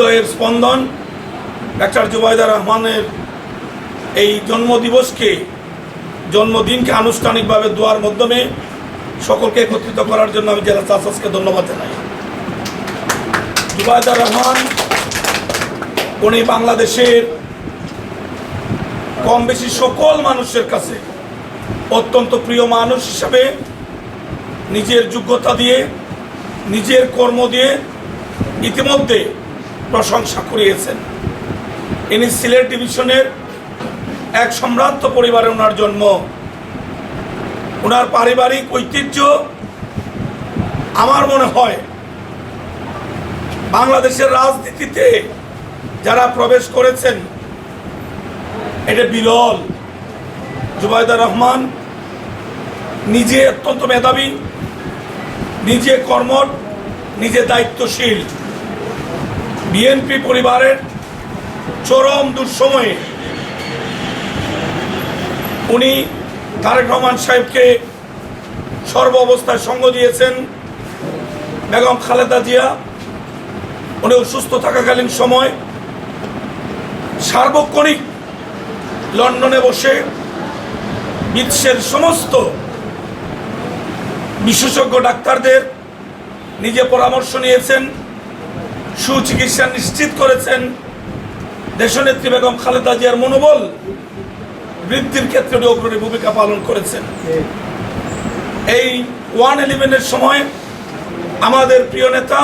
হৃদয়ের স্পন্দন। ডাক্তার জুবাইদা রহমানের এই জন্মদিবসকে, জন্মদিনকে আনুষ্ঠানিকভাবে দোয়ার মাধ্যমে সকলকে একত্রিত করার জন্য আমি জেলা চাষাসকে ধন্যবাদ জানাই। জুবাইদা রহমান, উনি বাংলাদেশের কম বেশি সকল মানুষের কাছে অত্যন্ত প্রিয় মানুষ হিসাবে নিজের যোগ্যতা দিয়ে, নিজের কর্ম দিয়ে ইতিমধ্যে প্রশংসা কুড়িয়েছেন। ইনি সিলেট ডিভিশনের এক সম্ভ্রান্ত পরিবারে ওনার জন্ম। ওনার পারিবারিক ঐতিহ্য আমার মনে হয় বাংলাদেশের রাজনীতিতে যারা প্রবেশ করেছেন, এটা বিরল। জুবাইদা রহমান নিজে অত্যন্ত মেধাবী, নিজে কর্মঠ, নিজে দায়িত্বশীল। বিএনপি পরিবারের চরম দুঃসময়ে উনি তারেক রহমান সাহেবকে সর্ব অবস্থায় সঙ্গ দিয়েছেন। বেগম খালেদা জিয়া উনি অসুস্থ থাকাকালীন সময় সার্বক্ষণিক লন্ডনে বসে বিশ্বের সমস্ত বিশেষজ্ঞ ডাক্তারদের নিজে পরামর্শ নিয়েছেন। সুচিকিৎসা নিশ্চিত করেছেন দেশনেত্রী বেগম খালেদা জিয়ার মনোবল বৃদ্ধির ক্ষেত্রে অগ্রণী ভূমিকা পালন করেছেন। এই ওয়ান ইলেভেনের সময় আমাদের প্রিয় নেতা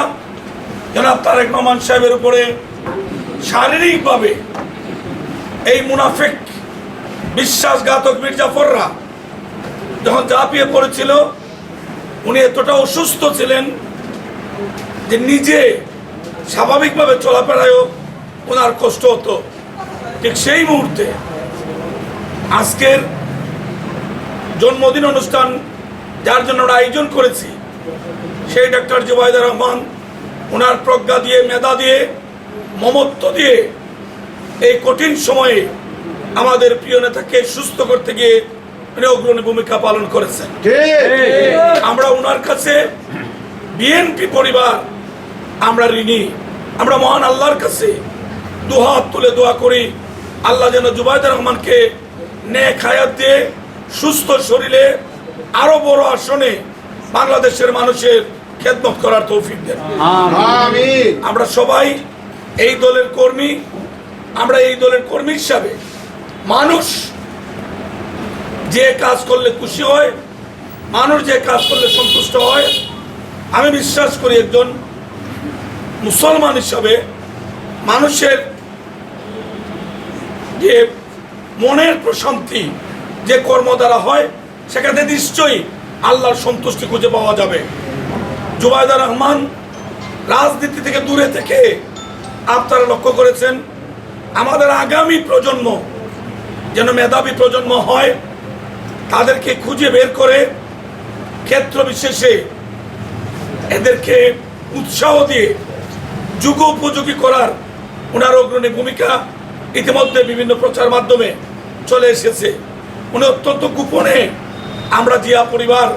জনাব তারেক রহমান সাহেবের উপরে শারীরিকভাবে এই মুনাফেক বিশ্বাসঘাতক মির্জাফররা যখন ঝাঁপিয়ে পড়েছিল, উনি এতটা অসুস্থ ছিলেন যে নিজে স্বাভাবিকভাবে চলাফেরায়ও ওনার কষ্ট হতো। ঠিক সেই মুহূর্তে আজকের জন্মদিন অনুষ্ঠান যার জন্য আমরা আয়োজন করেছি সেই ডাক্তার জুবাইদা রহমান ওনার প্রজ্ঞা দিয়ে মেধা দিয়ে মমত্ব দিয়ে এই কঠিন সময়ে আমাদের প্রিয় নেতাকে সুস্থ করতে গিয়ে উনি অগ্রণী ভূমিকা পালন করেছেন। আমরা ওনার কাছে বিএনপি পরিবার আমরা ঋণী আমরা মহান আল্লাহর কাছে দুহাত তুলে দোয়া করি। আল্লাহ যেন জুবাইদা রহমানকে নেক হায়াত দিয়ে সুস্থ শরীরে আরও বড় আসনে বাংলাদেশের মানুষের খেদমত করার তৌফিক দেন। আমরা সবাই এই দলের কর্মী আমরা এই দলের কর্মী হিসাবে মানুষ যে কাজ করলে খুশি হয় মানুষ যে কাজ করলে সন্তুষ্ট হয় আমি বিশ্বাস করি একজন মুসলমান হিসাবে মানুষের যে মনের প্রশান্তি, যে কর্ম দ্বারা হয়, সেখানে নিশ্চয়ই আল্লাহর সন্তুষ্টি খুঁজে পাওয়া যাবে। জুবাইদা রহমান রাজনীতি থেকে দূরে থেকে আপনারা লক্ষ্য করেছেন, আমাদের আগামী প্রজন্ম যেন মেধাবী প্রজন্ম হয়, তাদেরকে খুঁজে বের করে ক্ষেত্র বিশেষে এদেরকে উৎসাহ দিয়ে যুগ উপযোগী করার ওনার অগ্রণী ভূমিকা ইতিমধ্যে বিভিন্ন প্রচার মাধ্যমে চলে এসেছে। উনি অত্যন্ত গোপনে আমরা জিয়া পরিবার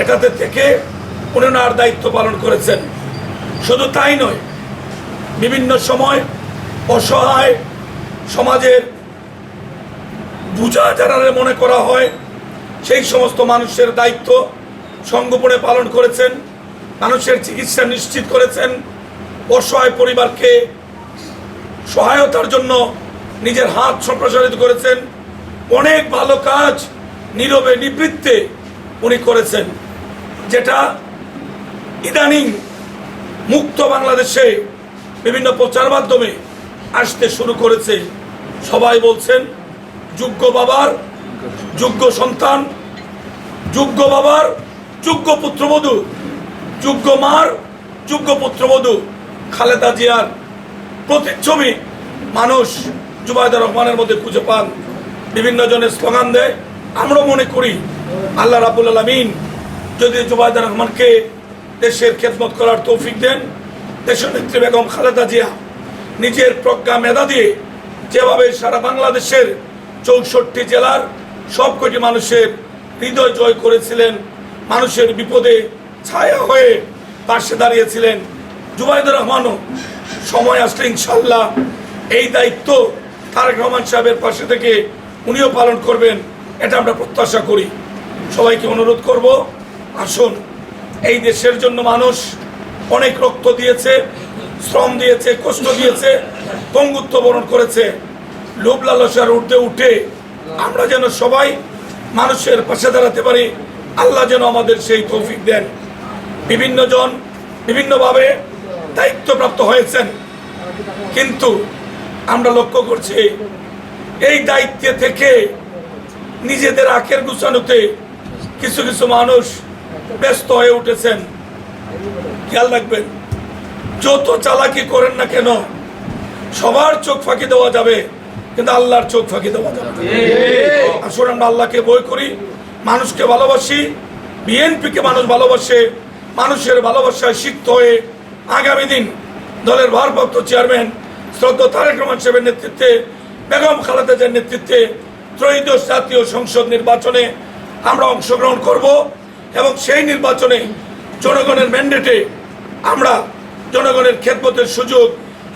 এটাতে থেকে উনি ওনার দায়িত্ব পালন করেছেন। শুধু তাই নয়, বিভিন্ন সময় অসহায় সমাজের বুঝা যারা মনে করা হয়, সেই সমস্ত মানুষের দায়িত্ব সংগোপনে পালন করেছেন, মানুষের চিকিৎসা নিশ্চিত করেছেন অসহায় পরিবারকে সহায়তার জন্য নিজের হাত সম্প্রসারিত করেছেন। অনেক ভালো কাজ নীরবে নিবৃত্তে উনি করেছেন। যেটা ইদানিং মুক্ত বাংলাদেশে বিভিন্ন প্রচার মাধ্যমে আসতে শুরু করেছে। সবাই বলছেন, যোগ্য বাবার, যোগ্য সন্তান, যোগ্য বাবার, যোগ্য পুত্রবধূ, যোগ্য মার, যোগ্য পুত্রবধূ। খালেদা জিয়ার প্রতিচ্ছবি মানুষ জুবাইদা রহমানের মধ্যে খুঁজে পান। বিভিন্ন জনের স্লোগান দেয়। আমরা মনে করি, আল্লাহ রাবুল আলমিন যদি জুবাইদা রহমানকে দেশের খেদমত করার তৌফিক দেন দেশের নেত্রী বেগম খালেদা জিয়া নিজের প্রজ্ঞা মেধা দিয়ে যেভাবে সারা বাংলাদেশের চৌষট্টি জেলার সব কটি মানুষের হৃদয় জয় করেছিলেন, মানুষের বিপদে ছায়া হয়ে পাশে দাঁড়িয়েছিলেন জুবাইদুর রহমানও সময় আসলে ইনশাল্লাহ এই দায়িত্ব তারেক রহমান সাহেবের পাশে থেকে উনিও পালন করবেন, এটা আমরা প্রত্যাশা করি। সবাইকে অনুরোধ করব, আসুন, এই দেশের জন্য মানুষ অনেক রক্ত দিয়েছে, শ্রম দিয়েছে, কষ্ট দিয়েছে, পঙ্গুত্ব বরণ করেছে। লোভ লালসার ঊর্ধ্বে উঠে আমরা যেন সবাই মানুষের পাশে দাঁড়াতে পারি, আল্লাহ যেন আমাদের সেই তৌফিক দেন। বিভিন্ন জন, বিভিন্নভাবে দায়িত্বপ্রাপ্ত হয়েছেন। কিন্তু আমরা লক্ষ্য করছি, এই দায়িত্বে থেকে নিজেদের আখের গুছানোতে কিছু কিছু মানুষ ব্যস্ত হয়ে উঠেছেন। খেয়াল রাখবেন, যত চালাকি করেন না কেন, সবার চোখ ফাঁকি দেওয়া যাবে, কিন্তু আল্লাহর চোখ ফাঁকি দেওয়া যাবে আসলে আমরা আল্লাহকে বই করি, মানুষকে ভালোবাসি, বিএনপিকে মানুষ ভালোবাসে, মানুষের ভালোবাসায় সিক্ত হয়ে আগামী দিন দলের ভারপ্রাপ্ত চেয়ারম্যান শ্রদ্ধা তারেক রহমান সাহেবের নেতৃত্বে, বেগম খালেদা জিয়ার নেতৃত্বে ত্রয়োদশ জাতীয় সংসদ নির্বাচনে আমরা অংশগ্রহণ করব এবং সেই নির্বাচনে জনগণের ম্যান্ডেটে আমরা জনগণের খেদমতের সুযোগ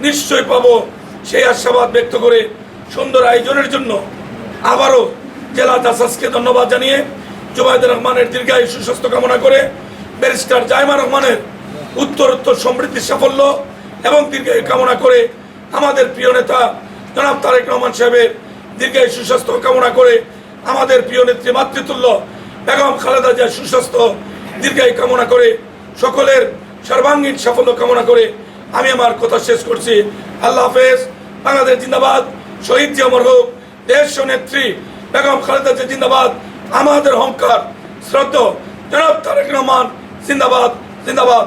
নিশ্চয় পাবো। সেই আশাবাদ ব্যক্ত করে সুন্দর আয়োজনের জন্য আবারও জেলা দাসাসকে ধন্যবাদ জানিয়ে জুবাইদুর রহমানের দীর্ঘায়ু সুস্বাস্থ্য কামনা করে ব্যারিস্টার জাইমা রহমানের উত্তর উত্তর সমৃদ্ধি, সাফল্য এবং দীর্ঘায়ু কামনা করে আমাদের প্রিয় নেতা জনাব তারেক রহমান সাহেবের দীর্ঘায়ু সুস্বাস্থ্য কামনা করে আমাদের প্রিয় নেত্রী মাতৃতুল্য বেগম খালেদা জিয়ার সুস্বাস্থ্য দীর্ঘায়ু কামনা করে সকলের সর্বাঙ্গীন সাফল্য কামনা করে আমি আমার কথা শেষ করছি। আল্লাহ হাফেজ। বাংলাদেশ জিন্দাবাদ। শহীদ জি অমর হোক। দেশ নেত্রী বেগম খালেদা জিয়া জিন্দাবাদ। আমাদের হংকার শ্রদ্ধ জনাব তারেক রহমান জিন্দাবাদ জিন্দাবাদ।